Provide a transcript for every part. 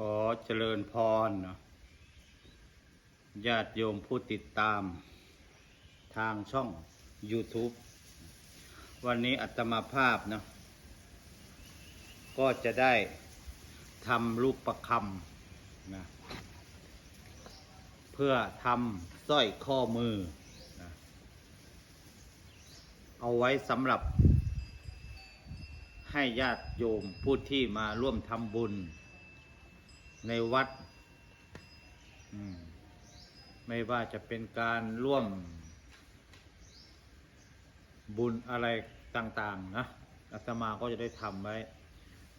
ขอเจริญพรนะญาติโยมผู้ติดตาม ทางช่อง YouTube วันนี้อัตมาภาพเนาะก็จะได้ทำรูปประคำนะเพื่อทำสร้อยข้อมือนะเอาไว้สำหรับให้ญาติโยมผู้ที่มาร่วมทำบุญ ในวัด ไม่ว่าจะเป็นการร่วม บุญอะไรต่างๆนะอาตมาก็จะได้ทำไว้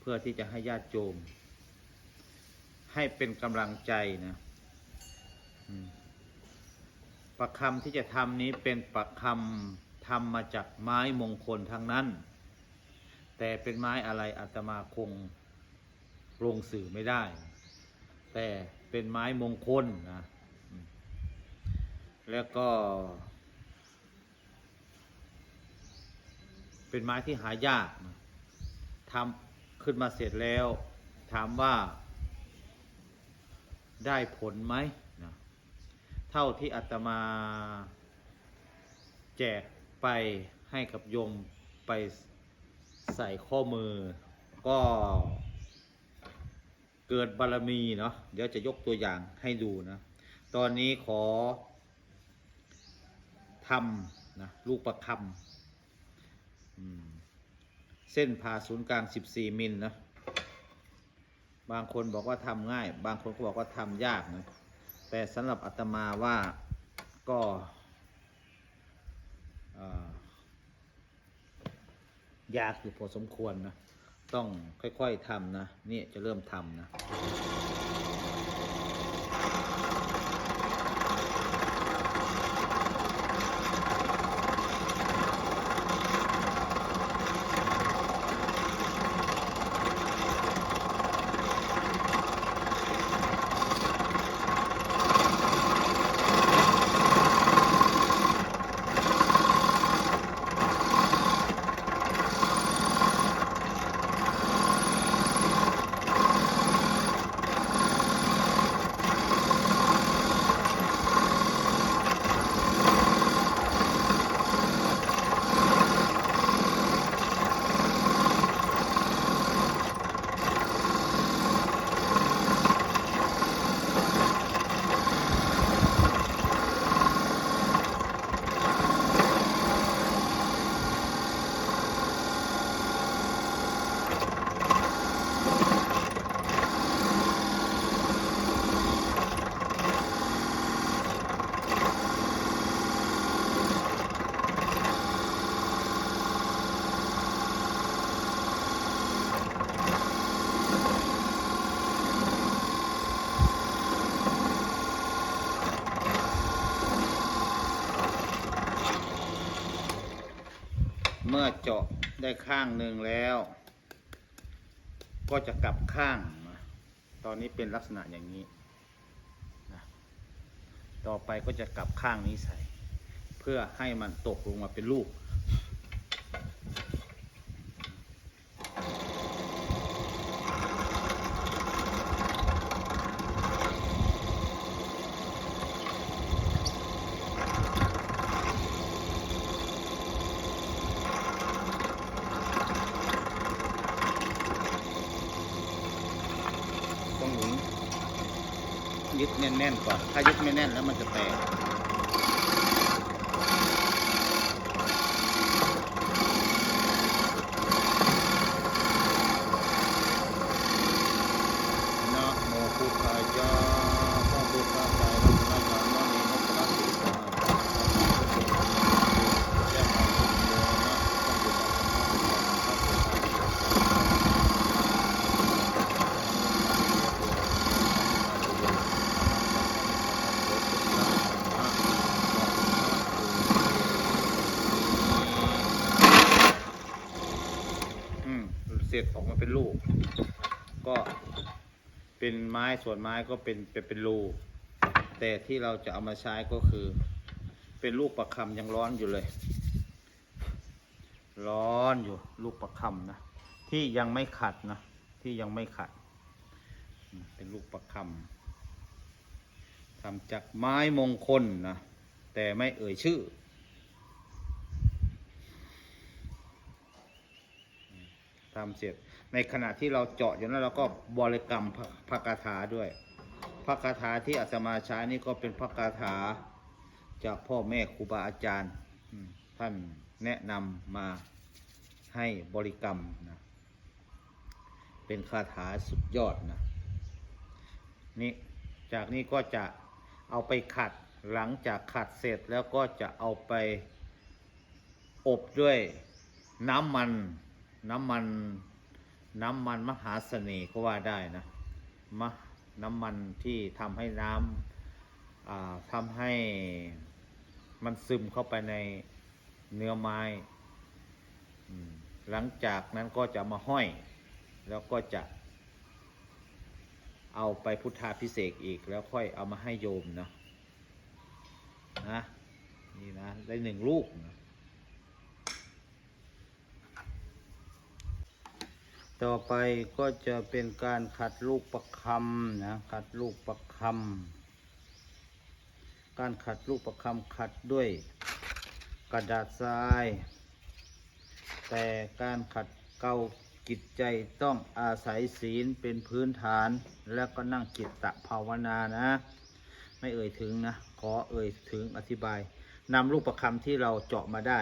เพื่อที่จะให้ญาติโยมให้เป็นกำลังใจนะประคำที่จะทำนี้เป็นประคำทำมาจากไม้มงคลทั้งนั้น แต่เป็นไม้อะไรอาตมาคงลงสื่อไม่ได้ แต่เป็นไม้มงคลนะแล้วก็ เป็นไม้ที่หายากนะทำขึ้นมาเสร็จแล้ว ถามว่า ได้ผลไหมนะเท่าที่อาตมาแจกไปให้กับโยมไปใส่ข้อมือก็ เกิดบารมีเนาะเดี๋ยวจะยกตัวอย่างให้ดูนะตอนนี้ขอทำนะลูกประคำเส้นผ่าศูนย์กลาง 14 มิลนะบางคนบอกว่าทำง่าย บางคนก็บอกว่าทำยากนะแต่สำหรับอาตมาว่าก็ายากอยู่พอสมควรนะ ต้องค่อยๆทำนะ นี่จะเริ่มทำนะ มื่อเจาะได้ข้างหนึ่งแล้ว ก็จะกลับข้าง ตอนนี้เป็นลักษณะอย่างนี้นะต่อไปก็จะกลับข้างนี้ใส่ เพื่อให้มันตกลงมาเป็นลูก ยึดแน่นๆก่อน ถ้ายึดไม่แน่นแล้วมันจะแตก นะโมพุทธายะพระพุทธไตรรัตนญาณนีนัตติสาแยกมาพุทโธนะพระพุทธธรรมพระพุทธอืมเส ร็จออกมาเป็นลูก ก็เป็นไม้ส่วนไม้ก็เป็นเป็นเป็นรูแต่ที่เราจะเอามาใช้ก็คือ เป็นลูกประคำยังร้อนอยู่เลย ร้อนอยู่ลูกประคำนะที่ยังไม่ขัดนะที่ยังไม่ขัด เป็นลูกประคำทำจากไม้มงคลนะแต่ไม่เอ่ยชื่อ ทำเสร็จ ในขณะที่เราเจาะอยู่นั้นเราก็บริกรรมพระคาถาด้วยพระคาถาที่อาตมาใช้นี่ก็เป็นพระคาถาจากพ่อแม่ครูบาอาจารย์ท่านแนะนำมาให้บริกรรมนะเป็นคาถาสุดยอดนะนี่จากนี้ก็จะเอาไปขัดหลังจากขัดเสร็จแล้วก็จะเอาไปอบด้วยน้ำมัน น้ำมันน้ำมันมหาเสน่ห์ก็ว่าได้นะมะน้ำมันที่ทำให้น้ำทำให้มันซึมเข้าไปในเนื้อไม้ หลังจากนั้นก็จะมาห้อย แล้วก็จะ เอาไปพุทธาพิเศษอีกแล้วค่อยเอามาให้โยมนะนะนี่นะได้หนึ่งลูกนะ ต่อไปก็จะเป็นการขัดลูกประคำนะ ขัดลูกประคำ การขัดลูกประคำขัดด้วยกระดาษทราย แต่การขัดเกลาจิตใจต้องอาศัยศีลเป็นพื้นฐาน แล้วก็นั่งจิตตะภาวนานะ ไม่เอ่ยถึงนะ ขอเอ่ยถึงอธิบายนำลูกประคำที่เราเจาะมาได้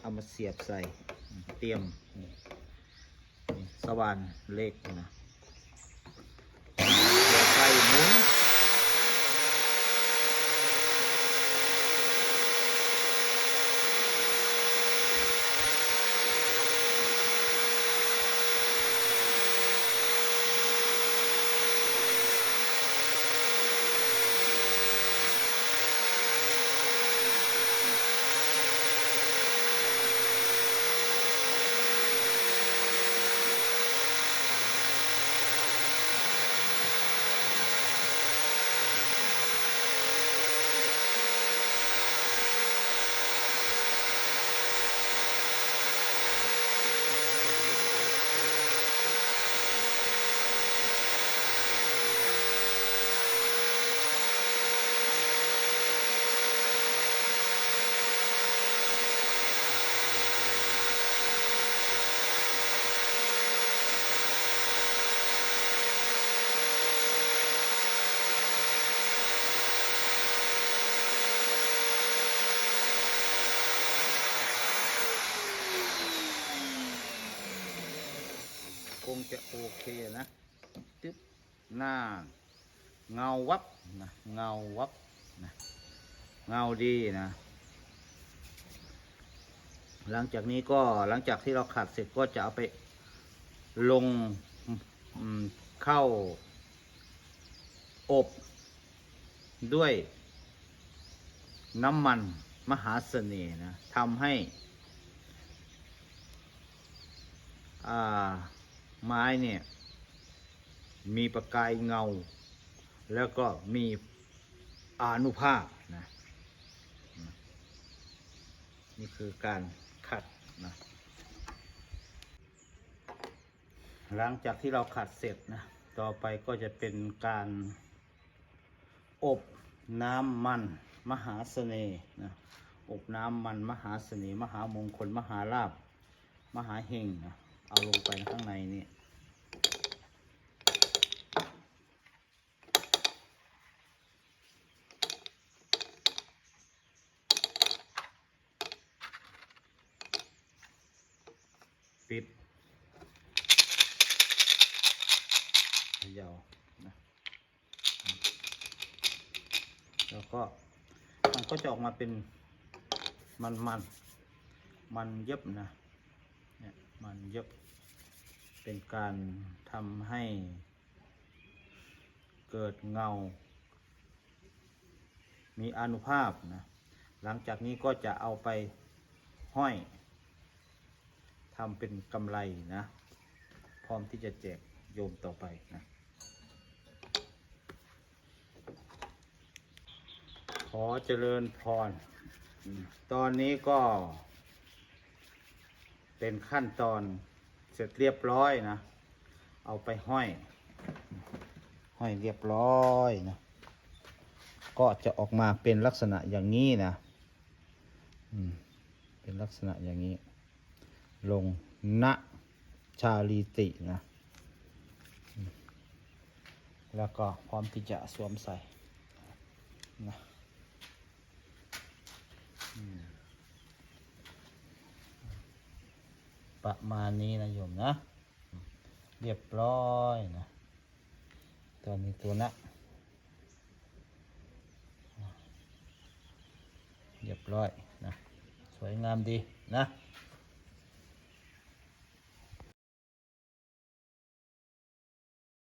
เอามาเสียบใส่เตรียม สว่านเล็กนะ จะโอเคนะจึ๊บหน้า เงาวับนะเงาวับนะเงาดีนะ หลังจากนี้ก็หลังจากที่เราขัดเสร็จก็จะเอาไปลงเข้า อบด้วยน้ำมันมหาเสน่ห์นะทำให้ อ่า ไม้เนี่ย มีประกายเงา แล้วก็มีอนุภาพนะนี่คือการขัดนะหลังจากที่เราขัดเสร็จนะ ต่อไปก็จะเป็นการอบน้ำมันมหาเสน่ห์นะอบน้ำมันมหาเสน่ห์มหามงคล มหาลาภมหาเฮงนะ เอาลงไปข้างในนี่ปิดเขยาวนะแล้วก็มันก็จะออกมาเป็นมันมันมันเย็บนะ เนี่ยมันย็บเป็นการทำให้เกิดเงา มีอนุภาพนะ หลังจากนี้ก็จะเอาไปห้อยทำเป็นกำไรนะ พร้อมที่จะแจกโยมต่อไปนะขอเจริญพร ตอนนี้ก็ เป็นขั้นตอนเสร็จเรียบร้อยนะ เอาไปห้อย ห้อยเรียบร้อยนะ ก็จะออกมาเป็นลักษณะอย่างนี้นะเป็นลักษณะอย่างนี้ ลงณชาลีตินะ แล้วก็พร้อมที่จะสวมใส่นะอืม ประมาณนี้นะโยมนะ เรียบร้อยนะตัวนี้ตัวนะเรียบร้อยนะ สวยงามดีนะ